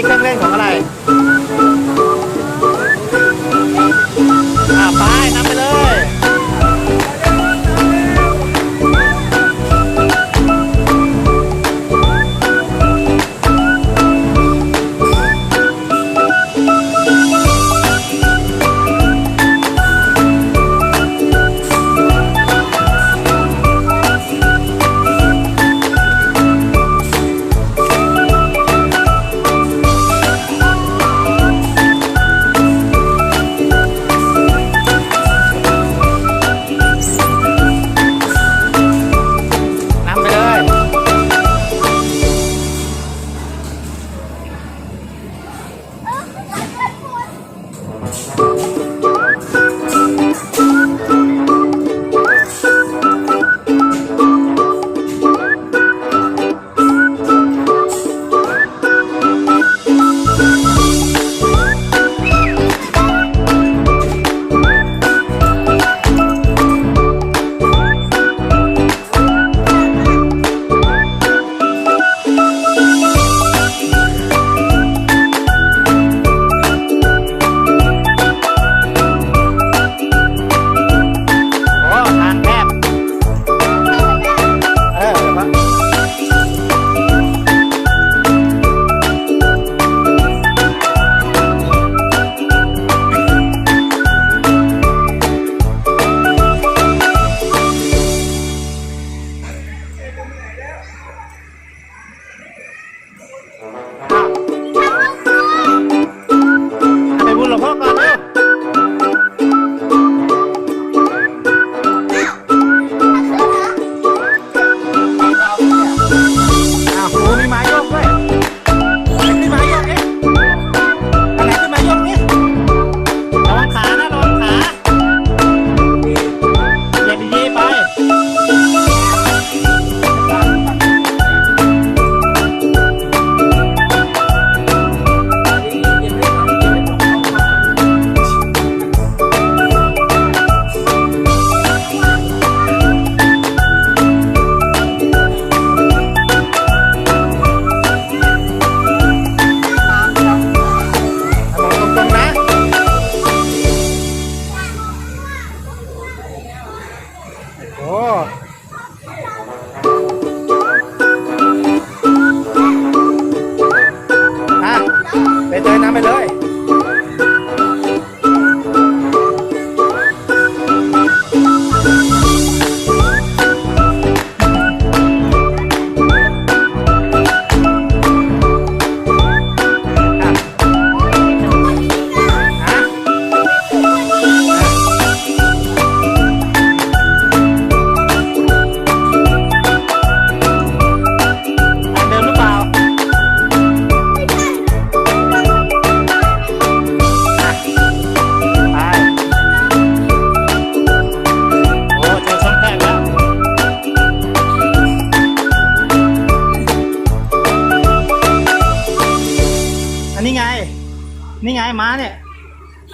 ี้เครื่องเล่นของอะไร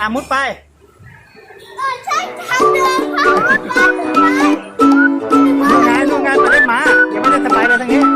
ะมุดไป เออใช่ทางเดินพ่อมาถึงบ้าน ทำงานทำงานไปเล่นหมาอย่าไม่ได้สบายเลยทั้งนี้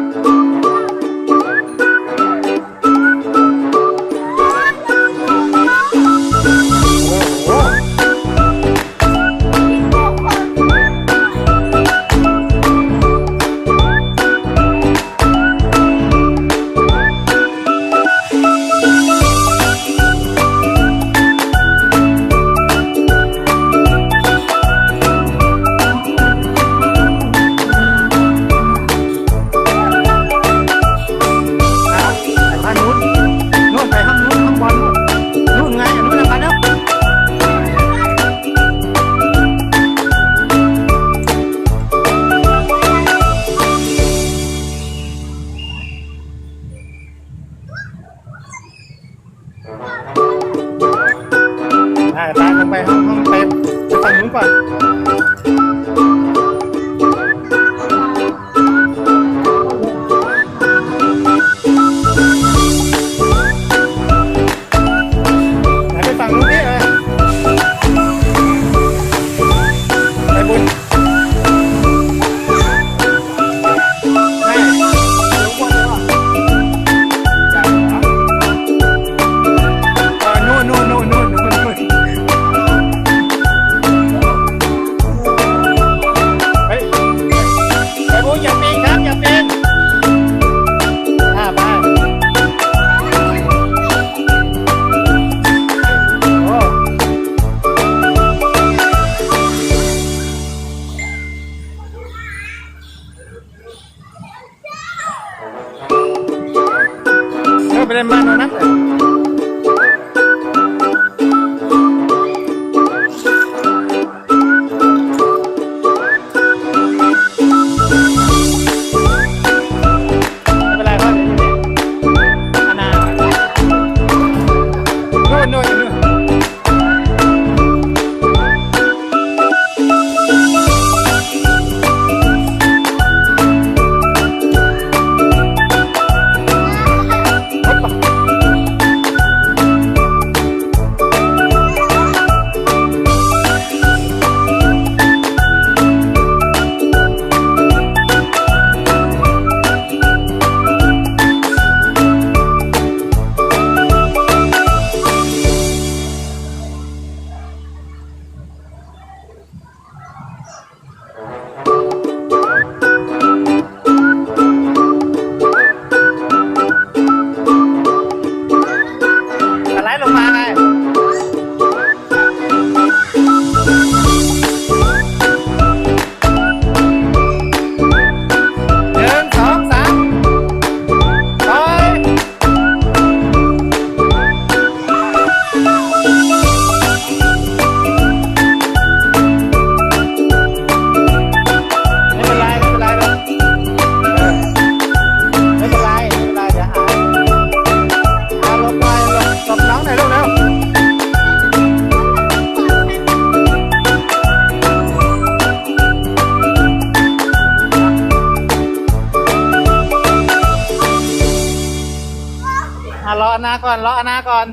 อหนาก่อนรออนาก่อน